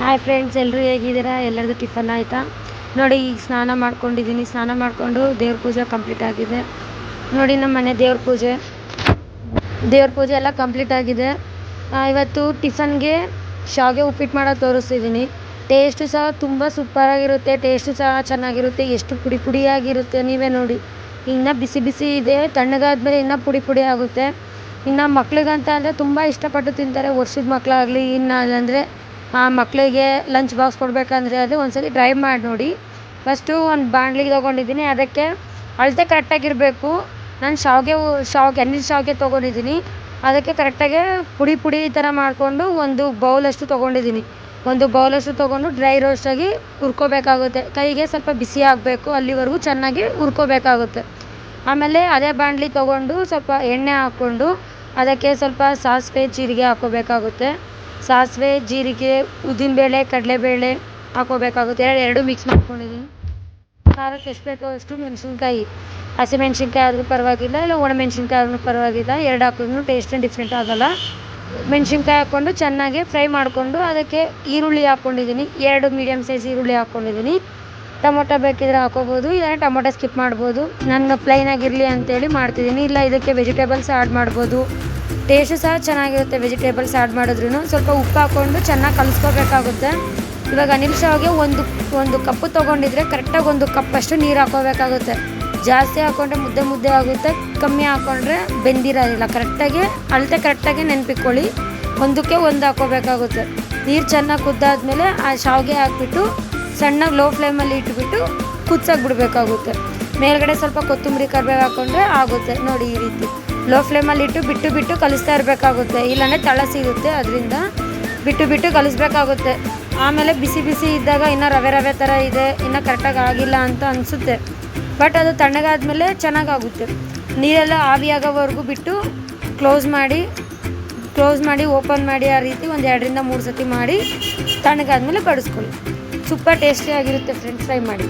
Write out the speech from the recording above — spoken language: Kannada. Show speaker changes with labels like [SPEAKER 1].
[SPEAKER 1] ಹಾಯ್ ಫ್ರೆಂಡ್ಸ್ ಎಲ್ಲರೂ ಹೇಗಿದ್ದೀರಾ? ಎಲ್ಲರದ್ದು ಟಿಫನ್ ಆಯಿತಾ? ನೋಡಿ, ಈಗ ಸ್ನಾನ ಮಾಡ್ಕೊಂಡಿದ್ದೀನಿ. ಸ್ನಾನ ಮಾಡಿಕೊಂಡು ದೇವ್ರ ಪೂಜೆ ಕಂಪ್ಲೀಟ್ ಆಗಿದೆ. ನೋಡಿ, ನಮ್ಮ ಮನೆ ದೇವ್ರ ಪೂಜೆ. ದೇವ್ರ ಪೂಜೆ ಎಲ್ಲ ಕಂಪ್ಲೀಟ್ ಆಗಿದೆ. ಇವತ್ತು ಟಿಫನ್ಗೆ ಶಾವಿಗೆ ಉಪ್ಪಿಟ್ಟು ಮಾಡೋದು ತೋರಿಸ್ತಿದ್ದೀನಿ. ಟೇಸ್ಟು ಸಹ ತುಂಬ ಸೂಪರಾಗಿರುತ್ತೆ ಟೇಸ್ಟು ಸಹ ಚೆನ್ನಾಗಿರುತ್ತೆ. ಎಷ್ಟು ಪುಡಿ ಪುಡಿಯಾಗಿರುತ್ತೆ ನೀವೇ ನೋಡಿ. ಇನ್ನು ಬಿಸಿ ಬಿಸಿ ಇದೆ. ತಣ್ಣಗಾದ್ಮೇಲೆ ಇನ್ನೂ ಪುಡಿ ಪುಡಿ ಆಗುತ್ತೆ. ಇನ್ನು ಮಕ್ಳಿಗಂತ ಅಂದರೆ ತುಂಬ ಇಷ್ಟಪಟ್ಟು ತಿಂತಾರೆ. ವರ್ಷದ ಮಕ್ಕಳಾಗಲಿ ಇನ್ನು ಅಂದರೆ ಮಕ್ಕಳಿಗೆ ಲಂಚ್ ಬಾಕ್ಸ್ ಕೊಡಬೇಕಂದ್ರೆ ಅದು ಒಂದ್ಸಲಿ ಟ್ರೈ ಮಾಡಿ ನೋಡಿ. ಫಸ್ಟು ಒಂದು ಬಾಣಲಿ ತೊಗೊಂಡಿದ್ದೀನಿ. ಅದಕ್ಕೆ ಅಳತೆ ಕರೆಕ್ಟಾಗಿರಬೇಕು ನಾನು ಶಾವಿಗೆ ಶಾವಿಗೆ ಎಣ್ಣೆ ಶಾವಿಗೆ ತೊಗೊಂಡಿದ್ದೀನಿ. ಅದಕ್ಕೆ ಕರೆಕ್ಟಾಗಿ ಪುಡಿ ಪುಡಿ ಈ ಥರ ಮಾಡಿಕೊಂಡು ಒಂದು ಬೌಲಷ್ಟು ತೊಗೊಂಡಿದ್ದೀನಿ. ಒಂದು ಬೌಲಷ್ಟು ತೊಗೊಂಡು ಡ್ರೈ ರೋಸ್ಟಾಗಿ ಹುರ್ಕೋಬೇಕಾಗುತ್ತೆ. ಕೈಗೆ ಸ್ವಲ್ಪ ಬಿಸಿ ಆಗಬೇಕು. ಅಲ್ಲಿವರೆಗೂ ಚೆನ್ನಾಗಿ ಹುರ್ಕೋಬೇಕಾಗುತ್ತೆ. ಆಮೇಲೆ ಅದೇ ಬಾಣಲಿ ತೊಗೊಂಡು ಸ್ವಲ್ಪ ಎಣ್ಣೆ ಹಾಕ್ಕೊಂಡು ಅದಕ್ಕೆ ಸ್ವಲ್ಪ ಸಾಸಿವೆ, ಜೀರಿಗೆ ಹಾಕ್ಕೋಬೇಕಾಗುತ್ತೆ. ಸಾಸಿವೆ, ಜೀರಿಗೆ ಉದ್ದಿನಬೇಳೆ ಕಡಲೆಬೇಳೆ ಹಾಕ್ಕೋಬೇಕಾಗುತ್ತೆ ಎರಡು ಎರಡು ಮಿಕ್ಸ್ ಮಾಡ್ಕೊಂಡಿದ್ದೀನಿ. ಖಾರಕ್ಕೆ ಎಷ್ಟು ಬೇಕೋ ಅಷ್ಟು ಮೆಣಸಿನ್ಕಾಯಿ. ಹಸಿಮೆಣ್ಸಿನ್ಕಾಯಿ ಆದರೂ ಪರವಾಗಿಲ್ಲ, ಇಲ್ಲ ಒಣಮೆಣ್ಸಿನ್ಕಾಯಿ ಆದ್ರೂ ಪರವಾಗಿಲ್ಲ. ಎರಡು ಹಾಕಿದ್ರೂ ಟೇಸ್ಟ್ ಡಿಫ್ರೆಂಟ್ ಆಗೋಲ್ಲ. ಮೆಣಸಿನ್ಕಾಯಿ ಹಾಕ್ಕೊಂಡು ಚೆನ್ನಾಗಿ ಫ್ರೈ ಮಾಡಿಕೊಂಡು ಅದಕ್ಕೆ ಈರುಳ್ಳಿ ಹಾಕ್ಕೊಂಡಿದ್ದೀನಿ. ಎರಡು ಮೀಡಿಯಮ್ ಸೈಜ್ ಈರುಳ್ಳಿ ಹಾಕ್ಕೊಂಡಿದ್ದೀನಿ. ಟೊಮೊಟೊ ಬೇಕಿದ್ರೆ ಹಾಕ್ಕೋಬೋದು ಇಲ್ಲ ಟೊಮೊಟೊ ಸ್ಕಿಪ್ ಮಾಡ್ಬೋದು. ನಾನು ಪ್ಲೈನಾಗಿರಲಿ ಅಂತೇಳಿ ಮಾಡ್ತಿದ್ದೀನಿ. ಇಲ್ಲ, ಇದಕ್ಕೆ ವೆಜಿಟೇಬಲ್ಸ್ ಆ್ಯಡ್ ಮಾಡ್ಬೋದು. ಟೇಸ್ಟು ಸಹ ಚೆನ್ನಾಗಿರುತ್ತೆ ವೆಜಿಟೇಬಲ್ಸ್ ಆ್ಯಡ್ ಮಾಡಿದ್ರೂ ಸ್ವಲ್ಪ ಉಪ್ಪು ಹಾಕ್ಕೊಂಡು ಚೆನ್ನಾಗಿ ಕಲಿಸ್ಕೋಬೇಕಾಗುತ್ತೆ. ಇವಾಗ ಅನಿಲ್ ಶಾವಿಗೆ ಒಂದು ಒಂದು ಕಪ್ಪು ತೊಗೊಂಡಿದ್ರೆ ಕರೆಕ್ಟಾಗಿ ಒಂದು ಕಪ್ಪಷ್ಟು ನೀರು ಹಾಕೋಬೇಕಾಗುತ್ತೆ ಜಾಸ್ತಿ ಹಾಕ್ಕೊಂಡ್ರೆ ಮುದ್ದೆ ಮುದ್ದೆ ಆಗುತ್ತೆ, ಕಮ್ಮಿ ಹಾಕ್ಕೊಂಡ್ರೆ ಬೆಂದಿರೋದಿಲ್ಲ ಕರೆಕ್ಟಾಗಿ ಅಳತೆ ಕರೆಕ್ಟಾಗಿ ನೆನ್ಪಿಕ್ಕೊಳ್ಳಿ ಒಂದಕ್ಕೆ ಒಂದು ಹಾಕೋಬೇಕಾಗುತ್ತೆ ನೀರು ಚೆನ್ನಾಗಿ ಕುದ್ದಾದ್ಮೇಲೆ ಆ ಶಾವಿಗೆ ಹಾಕ್ಬಿಟ್ಟು, ಸಣ್ಣಗೆ ಲೋ ಫ್ಲೇಮಲ್ಲಿ ಇಟ್ಬಿಟ್ಟು ಕುದ್ಸಕ್ಕೆ ಬಿಡಬೇಕಾಗುತ್ತೆ ಮೇಲ್ಗಡೆ ಸ್ವಲ್ಪ ಕೊತ್ತಂಬರಿ ಕರ್ಬೇವು ಹಾಕ್ಕೊಂಡ್ರೆ ಆಗುತ್ತೆ. ನೋಡಿ ಈ ರೀತಿ. ಲೋ ಫ್ಲೇಮಲ್ಲಿ ಇಟ್ಟು ಬಿಟ್ಟು ಬಿಟ್ಟು ಕಲಿಸ್ತಾ ಇರಬೇಕಾಗುತ್ತೆ. ಇಲ್ಲಾಂದರೆ ತಳ ಸಿಗುತ್ತೆ. ಅದರಿಂದ ಬಿಟ್ಟು ಬಿಟ್ಟು ಕಲಿಸ್ಬೇಕಾಗುತ್ತೆ. ಆಮೇಲೆ ಬಿಸಿ ಬಿಸಿ ಇದ್ದಾಗ ಇನ್ನೂ ರವೆ ರವೆ ಥರ ಇದೆ. ಇನ್ನೂ ಕರೆಕ್ಟಾಗಿ ಆಗಿಲ್ಲ ಅಂತ ಅನಿಸುತ್ತೆ. ಬಟ್ ಅದು ತಣ್ಣಗಾದಮೇಲೆ ಚೆನ್ನಾಗಾಗುತ್ತೆ. ನೀರೆಲ್ಲ ಆವಿಯಾಗೋವರೆಗೂ ಬಿಟ್ಟು ಕ್ಲೋಸ್ ಮಾಡಿ ಕ್ಲೋಸ್ ಮಾಡಿ ಓಪನ್ ಮಾಡಿ ಆ ರೀತಿ ಒಂದು ಎರಡರಿಂದ ಮೂರು ಸತಿ ಮಾಡಿ ತಣ್ಣಗಾದ್ಮೇಲೆ ಬಡಿಸ್ಕೊಳ್ಳಿ ಸೂಪರ್ ಟೇಸ್ಟಿಯಾಗಿರುತ್ತೆ ಫ್ರೆಂಡ್ಸ್ ಫ್ರೈ ಮಾಡಿ.